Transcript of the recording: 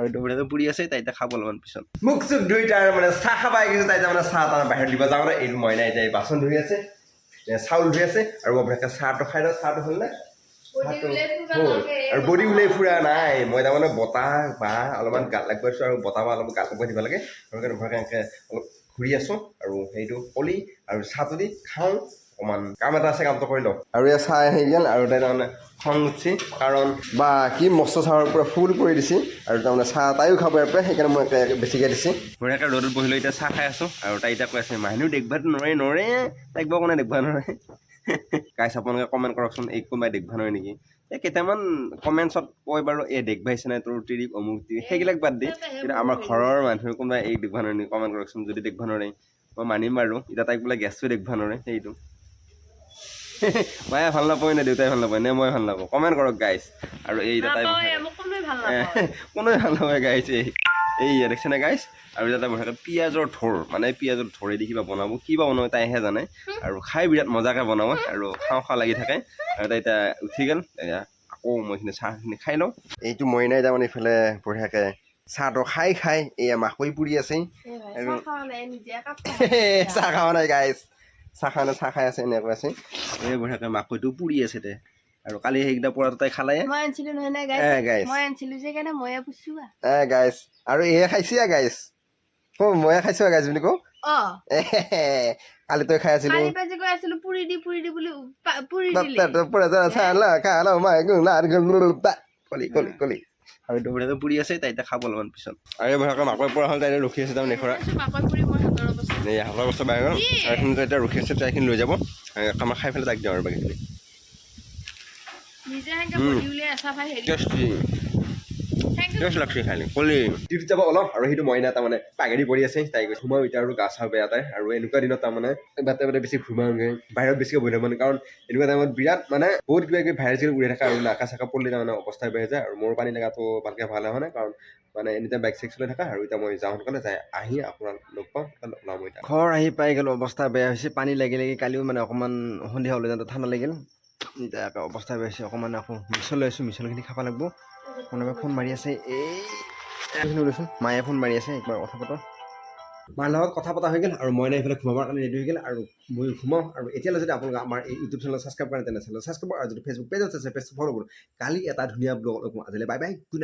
আৰু এইটো পুৰি আছে তাই এতিয়া খাব অলপমান পিছত। মুখ চুখ ধুই তাৰ মানে চাহ খাব আহিছে তাই তাৰমানে চাহ তাৰ বাহিৰত দিব যাওঁ মানে এইটো মইনা এতিয়া এই বাচন ধুই আছে চাউল ধুই আছে আৰু মই চাহটো খাই লওঁ চাহটো হ'ল নে? চাহটো হ'ল। আৰু বডি ওলাই ফুৰা নাই। মই তাৰমানে বতাহ বা অলপমান গাত লাগব আছোঁ আৰু বতাহ বা অলপ গাত লাগব দিব লাগে। আৰু এনেকৈ অলপ ঘূৰি আছোঁ আৰু সেইটো কলি আৰু চাহটো দি খাওঁ। অকণমান কাম এটা আছে কামটো কৰি লওঁ। আৰু এয়া চাহ আহি গ'ল আৰু তাই তাৰমানে খং উঠছি কাৰণ বা কি মস্ত চাহৰ পৰা ফুল কৰি দিছে আৰু তাৰমানে চাহ তাইও খাব ইয়াৰ পৰা সেইকাৰণে মই একে বেছিকৈ দিছে। বঢ়িয়াকৈ ৰ'দত বহি লৈ এতিয়া চাহ খাই আছোঁ আৰু তাই এতিয়া কৈ আছে মানুহ দেখভাটো নৰে নৰে তাইক বাৰু কোনে দেখভা নৰে? গাইছ আপোনালোকে কমেণ্ট কৰকচোন এই কোনোবাই দেখভা নৰে নেকি? এই কেইটামান কমেণ্টছত কয় বাৰু এই দেখভাইছে নাই তোৰ তিৰি অমুক তিৰি সেইবিলাক বাদ দি কিন্তু আমাৰ ঘৰৰ মানুহে কোনোবাই এই দেখভা নৰে নেকি? কমেণ্ট কৰকচোন যদি দেখভা নৰে মই মানিম বাৰু। এতিয়া তাইক বোলে গেছটো দেখভা নৰে সেইটো। মায়ে ভাল নাপায় নে দেউতাই ভাল নাপায়? নে মই ভাল নাপাওঁ? কমেণ্ট কৰক গাইছ আৰু এই মোক কোনোৱে ভাল নাপায়। গাইছ এই। এই দেখিছেনে গাইছ আৰু তাই বঢ়িয়াকৈ পিঁয়াজৰ থোৰ। মানে পিঁয়াজৰ থোৰেদি কিবা বনাব। কি বা বনাব তাইহে জানে। আৰু খাই বিৰাট মজাকৈ বনাব। আৰু খাওঁ খাওঁ লাগি থাকে। আৰু তাই এতিয়া উঠি গ'ল। আকৌ মই এইখিনি চাহখিনি খাই লওঁ। এইটো মইনাই তাৰমানে ইফালে বঢ়িয়াকৈ চাহটো খাই খাই এয়া মাকৈ পুৰি আছে আৰু- চাহ খাৱা নাই, নিজে একাপ খাওঁ। চাহ খাৱা নাই গাইছ চাহ খোৱা নাই চাহ খাই আছে এনেকৈ আছে। এই বঢ়িয়াকৈ মাকৈটো পুৰি আছে তাই আৰু কালি সেইকেইটা পৰাটো তাই খালে। মই আনিছিলো নহয় নে এ গাইছ গাইছ মই আনিছিলো যে কাৰণে ময়ে পুছো এ গাইছ আৰু এয়ে খাইছি আ গাইছ কওঁ ময়ে খাইছোঁ আ গাইছ বুলি কওঁ অ। এহেহে, কালি তই খাই আছিলি। কালি পাজি কৈ আছিলো পুৰি দি পুৰি দি বুলি পা- পুৰি দিলি। কলি কলি কলি। আৰু এইটো বঢ়িয়াকৈ পুৰি আছে তাই এতিয়া খাব অলপমান পিছত। আৰু এই বঢ়িয়াকৈ মাকৈ পৰা হ'ল তাই এতিয়া ৰখি আছে তাৰমানে হাতৰ হাতৰ বস্তু গ'ল আৰু এইখিনি এতিয়া ৰখি আছে তাই এইখিনি লৈ যাব। আৰু কামা খাই পেলাই তাক দিওঁ আৰু বাকীখিনি। নিজে সেনেকে উম। বডি উলিয়াই আছা ভাই হেৰি টেষ্টি Thank you. টেষ্ট লাগছে খালি কলি। ডিউটিত যাব অলপ আৰু সেইটো মইনা তাৰমানে পাগেৰি পৰি আছে। তাই গৈছে সোমাও এতিয়া আৰু গা চা বেয়া তাই আৰু এনেকুৱা দিনত তাৰমানে বাটে বাটে বেছি ঘূমাওঁগৈ। বাহিৰত বেছিকৈ বহি থাকোঁ মানে কাৰণ এনেকুৱা টাইমত বিৰাট মানে বহুত কিবা কিবি ভাইৰাছ উৰি থাকে আৰু নাকা চাকা পৰিলে তাৰমানে অৱস্থা বেয়া হৈ যায়। আৰু মোৰ পানী লগাটো ভালকৈ ভাল হোৱা নাই কাৰণ মানে এনি টাইম বাইক চাইক চলাই থকা আৰু এতিয়া মই যাওঁ সোনকালে যাই আহি আপোনাক লগ পাওঁ। ঘৰ আহি পাই গ'লো অৱস্থা বেয়া হৈছে পানী লাগি লাগি কালিও মানে অকণমান সন্ধিয়া হ'লে যাওঁতে ঠাণ্ডা লাগিল। এতিয়া অৱস্থা বেয়া হৈছে অকণমান আকৌ মিছল লৈ আছোঁ মিছলখিনি খাব লাগিব। কোনোবাই ফোন মাৰি আছে এই এইখিনি ওলাইছোঁ মায়ে ফোন মাৰি আছে একবাৰ কথা পাতোঁ মাৰ লগত কথা পতা হৈ গ'ল আৰু মইনা এইফালে ঘুমাবৰ কাৰণে ৰেডি হৈ গ'ল আৰু মই ঘুমাওঁ আৰু এতিয়ালৈ যদি আপোনালোকে আমাৰ এই ইউটিউব চেনেল ছাবস্ক্ৰাইব কৰে তেনে চেনেল ছাবস্ক্ৰাইব আৰু যদি ফেচবুক পেজ আছে পেজটো ফ'ল' কৰোঁ। কালি এটা ধুনীয়া ব্লগ আজিলৈ বাই বাই গুড